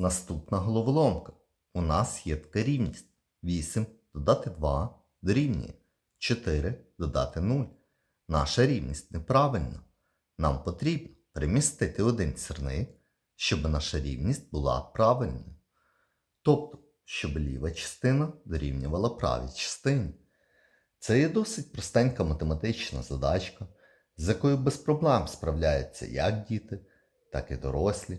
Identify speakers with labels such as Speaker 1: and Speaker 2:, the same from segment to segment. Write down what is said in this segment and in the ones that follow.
Speaker 1: Наступна головоломка. У нас є така рівність. 8 додати 2 дорівнює 4 додати 0. Наша рівність неправильна. Нам потрібно перемістити один сірник, щоб наша рівність була правильною. Тобто, щоб ліва частина дорівнювала правій частині. Це є досить простенька математична задачка, з якою без проблем справляються як діти, так і дорослі.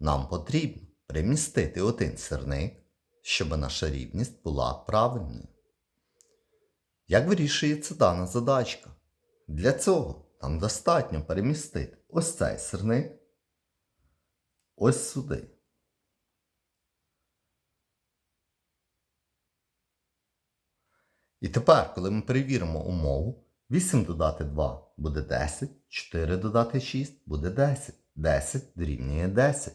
Speaker 1: Нам потрібно перемістити один сирник, щоб наша рівність була правильною. Як вирішується дана задачка? Для цього нам достатньо перемістити ось цей сирник ось сюди. І тепер, коли ми перевіримо умову, 8 додати 2 буде 10, 4 додати 6 буде 10. 10 дорівнює 10.